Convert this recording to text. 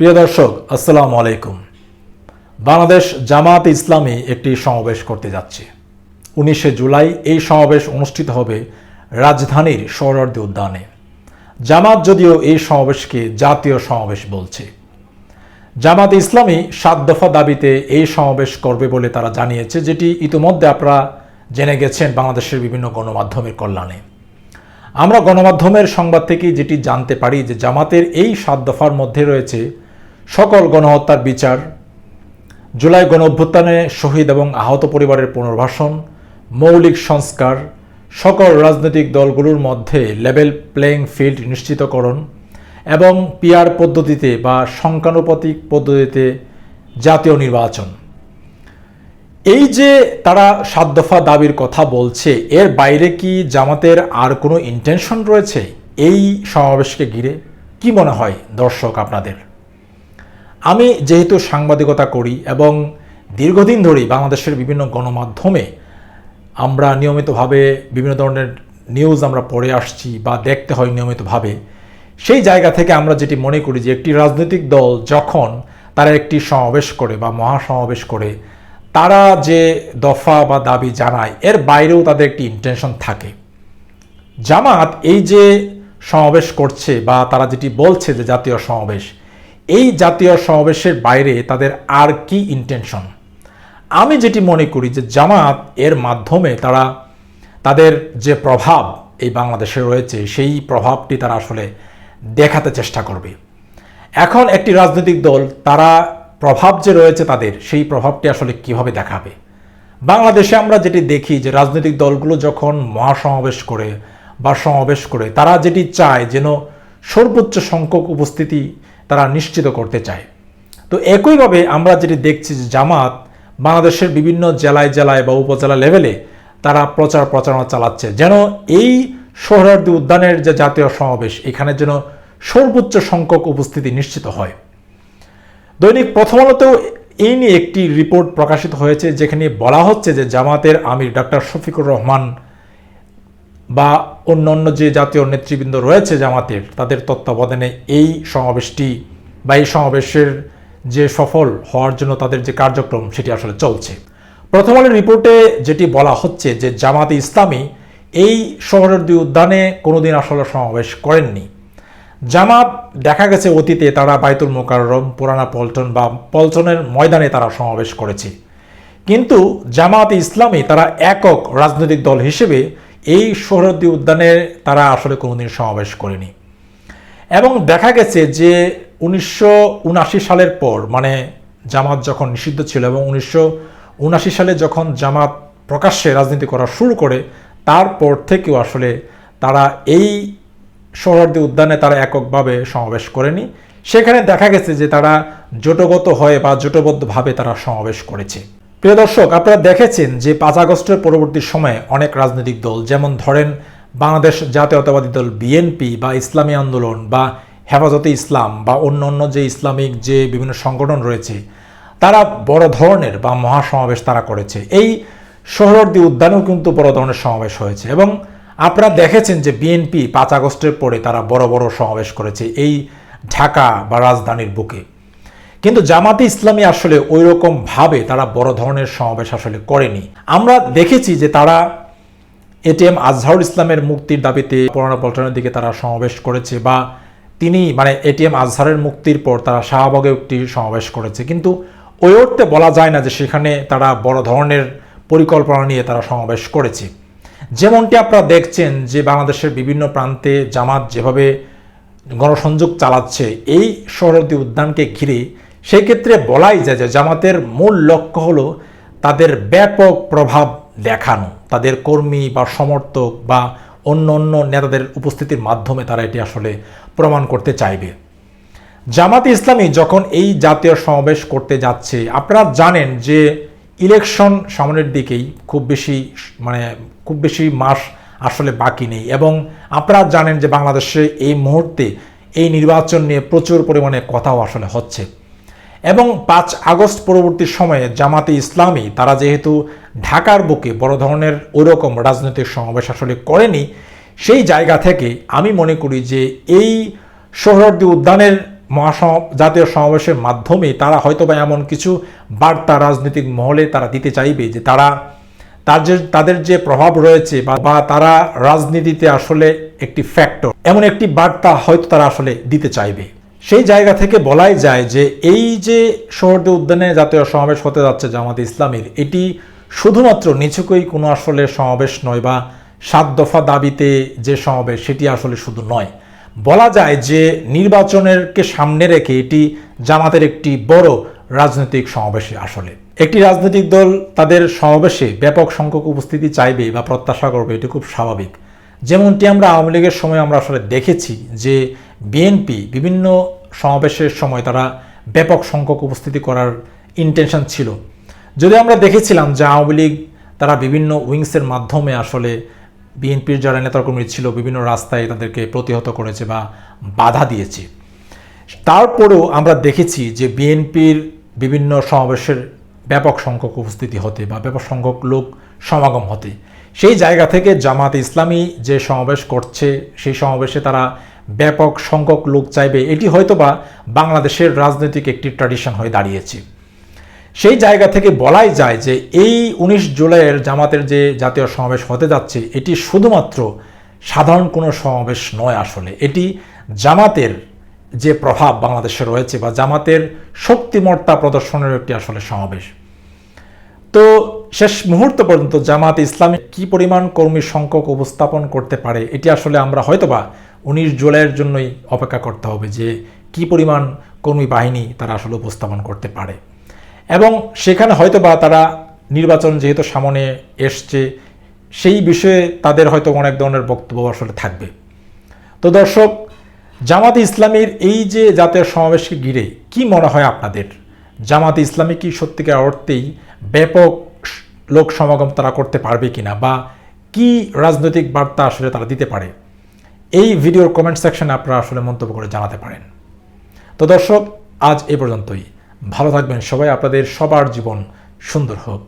প্রিয় দর্শক, আসসালামু আলাইকুম। বাংলাদেশ জামাত ইসলামী একটি সমাবেশ করতে যাচ্ছে। উনিশে জুলাই এই সমাবেশ অনুষ্ঠিত হবে রাজধানীর সৌরার্দি উদ্যানে। জামাত যদিও এই সমাবেশকে জাতীয় সমাবেশ বলছে। জামাত ইসলামী সাত দফা দাবিতে এই সমাবেশ করবে বলে তারা জানিয়েছে, যেটি ইতিমধ্যে আপনারা জেনে গেছেন বাংলাদেশের বিভিন্ন গণমাধ্যমের কল্যাণে। আমরা গণমাধ্যমের সংবাদ থেকে যেটি জানতে পারি যে জামাতের এই সাত দফার মধ্যে রয়েছে সকল গণহত্যার বিচার, জুলাই গণ অভ্যুত্থানে শহীদ এবং আহত পরিবারের পুনর্বাসন, মৌলিক সংস্কার, সকল রাজনৈতিক দলগুলোর মধ্যে লেভেল প্লেইং ফিল্ড নিশ্চিতকরণ এবং পিয়ার পদ্ধতিতে বা সংখ্যানুপাতিক পদ্ধতিতে জাতীয় নির্বাচন। এই যে তারা সাত দফা দাবির কথা বলছে, এর বাইরে কি জামাতের আর কোনো ইন্টেনশন রয়েছে? এই সমাবেশকে ঘিরে কি মনে হয় দর্শক আপনাদের? আমি যেহেতু সাংবাদিকতা করি এবং দীর্ঘদিন ধরেই বাংলাদেশের বিভিন্ন গণমাধ্যমে আমরা নিয়মিতভাবে বিভিন্ন ধরনের নিউজ আমরা পড়ে আসছি বা দেখতে হয় নিয়মিতভাবে, সেই জায়গা থেকে আমরা যেটি মনে করি যে একটি রাজনৈতিক দল যখন তারা একটি সমাবেশ করে বা মহাসমাবেশ করে, তারা যে দফা বা দাবি জানায়, এর বাইরেও তাদের একটি ইন্টেনশন থাকে। জামাত এই যে সমাবেশ করছে বা তারা যেটি বলছে যে জাতীয় সমাবেশ এই জাতীয় সমাবেশের বাইরে তাদের আর কি ইন্টেনশন আমি যেটি মনে করি যে জামাত এর মাধ্যমে তারা, তাদের যে প্রভাব এই বাংলাদেশে রয়েছে, সেই প্রভাবটি তারা আসলে দেখাতে চেষ্টা করবে। এখন একটি রাজনৈতিক দল, তারা প্রভাব যে রয়েছে তাদের, সেই প্রভাবটি আসলে কীভাবে দেখাবে? বাংলাদেশে আমরা যেটি দেখি যে রাজনৈতিক দলগুলো যখন মহাসমাবেশ করে বা সমাবেশ করে, তারা যেটি চায় যেন সর্বোচ্চ সংখ্যক উপস্থিতি তারা নিশ্চিত করতে চায়। তো একইভাবে আমরা যেটি দেখছি যে জামাত বাংলাদেশের বিভিন্ন জেলায় জেলায় বা উপজেলা লেভেলে তারা প্রচার প্রচারণা চালাচ্ছে। যেন এই সোহরার্দি উদ্যানের যে জাতীয় সমাবেশ, এখানে যেন সর্বোচ্চ সংখ্যক উপস্থিতি নিশ্চিত হয়। দৈনিক প্রথম আলোতেও এই নিয়ে একটি রিপোর্ট প্রকাশিত হয়েছে, যেখানে বলা হচ্ছে যে জামাতের আমির ডাক্তার শফিকুর রহমান বা অন্য অন্য যে জাতীয় নেতৃবৃন্দ রয়েছে জামাতের, তাদের তত্ত্বাবধানে এই সমাবেশটি বা এই সমাবেশের যে সফল হওয়ার জন্য তাদের যে কার্যক্রম, সেটি আসলে চলছে। প্রথম আলোর রিপোর্টে যেটি বলা হচ্ছে যে জামাতে ইসলামী এই শহরের দুই উদ্যানে কোনোদিন আসলে সমাবেশ করেননি। জামাত দেখা গেছে অতীতে তারা বাইতুল মোকাররম, পুরানা পল্টন বা পল্টনের ময়দানে তারা সমাবেশ করেছে। কিন্তু জামাত ইসলামী তারা একক রাজনৈতিক দল হিসেবে এই সোহরদ্দি উদ্যানে তারা আসলে কোনোদিন সমাবেশ করেনি। এবং দেখা গেছে যে উনিশশো সালের পর মানে জামাত যখন নিষিদ্ধ ছিল এবং উনিশশো সালে যখন জামাত প্রকাশ্যে রাজনীতি করা শুরু করে, তারপর থেকেও আসলে তারা এই সোহরদ্দি উদ্যানে তারা এককভাবে সমাবেশ করেনি। সেখানে দেখা গেছে যে তারা জোটগত হয়ে বা জোটবদ্ধভাবে তারা সমাবেশ করেছে। প্রিয় দর্শক, আপনারা দেখেছেন যে পাঁচ আগস্টের পরবর্তী সময়ে অনেক রাজনৈতিক দল, যেমন ধরেন বাংলাদেশ জাতীয়তাবাদী দল বিএনপি বা ইসলামী আন্দোলন বা হেফাজতে ইসলাম বা অন্য অন্য যে ইসলামিক যে বিভিন্ন সংগঠন রয়েছে, তারা বড় ধরনের বা মহাসমাবেশ তারা করেছে। এই সোহরদ্দি উদ্যানেও কিন্তু বড় ধরনের সমাবেশ হয়েছে এবং আপনারা দেখেছেন যে বিএনপি পাঁচ আগস্টের পরে তারা বড় বড় সমাবেশ করেছে এই ঢাকা বা রাজধানীর বুকে। কিন্তু জামাতে ইসলামী আসলে ওই রকম ভাবে তারা বড় ধরনের সমাবেশ আসলে করেনি। আমরা দেখেছি যে তারা এটিএম আজহারুল ইসলামের মুক্তির দাবিতে পুরানো পল্টনের দিকে তারা সমাবেশ করেছে বা তিনি মানে এটিএম আজহারের মুক্তির পর তারা শাহবাগে একটি সমাবেশ করেছে। কিন্তু ওই অর্থে বলা যায় না যে সেখানে তারা বড় ধরনের পরিকল্পনা নিয়ে তারা সমাবেশ করেছে। যেমনটি আপনারা দেখছেন যে বাংলাদেশের বিভিন্ন প্রান্তে জামাত যেভাবে গণসংযোগ চালাচ্ছে, এই শহরদি উদ্যানকে ঘিরে সেই ক্ষেত্রে বলাই যায় যে জামাতের মূল লক্ষ্য হলো তাদের ব্যাপক প্রভাব দেখানো। তাদের কর্মী বা সমর্থক বা অন্য অন্য নেতাদের উপস্থিতির মাধ্যমে তারা এটি আসলে প্রমাণ করতে চাইবে। জামাত ইসলামী যখন এই জাতীয় সমাবেশ করতে যাচ্ছে, আপনারা জানেন যে ইলেকশন সামনের দিকেই খুব বেশি মানে খুব বেশি মাস আসলে বাকি নেই এবং আপনারা জানেন যে বাংলাদেশে এই মুহূর্তে এই নির্বাচন নিয়ে প্রচুর পরিমাণে কথাও আসলে হচ্ছে। এবং পাঁচ আগস্ট পরবর্তী সময়ে জামাতে ইসলামী, তারা যেহেতু ঢাকার বুকে বড় ধরনের ওইরকম রাজনৈতিক সমাবেশ আসলে করেনি, সেই জায়গা থেকে আমি মনে করি যে এই সোহরদি উদ্যানের মহাসম, জাতীয় সমাবেশের মাধ্যমে তারা হয়তো বা এমন কিছু বার্তা রাজনৈতিক মহলে তারা দিতে চাইবে যে তারা তার যে, তাদের যে প্রভাব রয়েছে বা তারা রাজনীতিতে আসলে একটি ফ্যাক্টর এমন একটি বার্তা হয়তো তারা আসলে দিতে চাইবে। সেই জায়গা থেকে বলাই যায় যে এই যে শহরদী উদ্যানে জাতীয় সমাবেশ হতে যাচ্ছে জামাত ইসলামীর, এটি শুধুমাত্র নিচুকই কোনো আসলে সমাবেশ নয় বা সাত দফা দাবিতে যে সমাবেশ, সেটি আসলে শুধু নয়। বলা যায় যে নির্বাচনেরকে সামনে রেখে এটি জামাতের একটি বড় রাজনৈতিক সমাবেশে আসলে। একটি রাজনৈতিক দল তাদের সমাবেশে ব্যাপক সংখ্যক উপস্থিতি চাইবে বা প্রত্যাশা করবে, এটি খুব স্বাভাবিক। যেমনটি আমরা আওয়ামী লীগের সময় আমরা আসলে দেখেছি যে বিএনপি বিভিন্ন সমাবেশের সময় তারা ব্যাপক সংখ্যক উপস্থিতি করার ইন্টেনশন ছিল। যদি আমরা দেখেছিলাম যে আওয়ামী লীগ তারা বিভিন্ন উইংসের মাধ্যমে আসলে বিএনপির যারা নেতাকর্মী ছিল বিভিন্ন রাস্তায় তাদেরকে প্রতিহত করেছে বা বাধা দিয়েছে। তারপরেও আমরা দেখেছি যে বিএনপির বিভিন্ন সমাবেশের ব্যাপক সংখ্যক উপস্থিতি হতে বা ব্যাপক সংখ্যক লোক সমাগম হতে সেই জায়গা থেকে জামাত ইসলামী যে সমাবেশ করছে, সেই সমাবেশে তারা ব্যাপক সংখ্যক লোক চাইবে। এটি হয়তোবা বাংলাদেশের রাজনৈতিক একটি ট্র্যাডিশন হয়ে দাঁড়িয়েছে। সেই জায়গা থেকে বলাই যায় যে এই উনিশ জুলাইয়ের জামাতের যে জাতীয় সমাবেশ হতে যাচ্ছে, এটি শুধুমাত্র সাধারণ কোনো সমাবেশ নয় আসলে। এটি জামাতের যে প্রভাব বাংলাদেশে রয়েছে বা জামাতের শক্তিমত্তা প্রদর্শনের একটি আসলে সমাবেশ। তো শেষ মুহূর্ত পর্যন্ত জামাত ইসলামী কি পরিমাণ কর্মী সংখ্যক উপস্থাপন করতে পারে, এটি আসলে আমরা হয়তোবা উনিশ জুলাইয়ের জন্যই অপেক্ষা করতে হবে যে কি পরিমাণ কর্মী বাহিনী তারা আসলে উপস্থাপন করতে পারে। এবং সেখানে হয়তোবা তারা নির্বাচন যেহেতু সামনে এসছে, সেই বিষয়ে তাদের হয়তো অনেক ধরনের বক্তব্য আসলে থাকবে। তো দর্শক জামাত ইসলামীর এই যে জাতীয় সমাবেশকে ঘিরে কি মনে হয় আপনাদের? জামাত ইসলামী কি সত্যিকার অর্থেই ব্যাপক লোক সমাগম তারা করতে পারবে কিনা বা কি রাজনৈতিক বার্তা আসলে তারা দিতে পারে, এই ভিডিওর কমেন্ট সেকশনে আপনারা আসলে মন্তব্য করে জানাতে পারেন। তো দর্শক, আজ এ পর্যন্তই। ভালো থাকবেন সবাই, আপনাদের সবার জীবন সুন্দর হোক।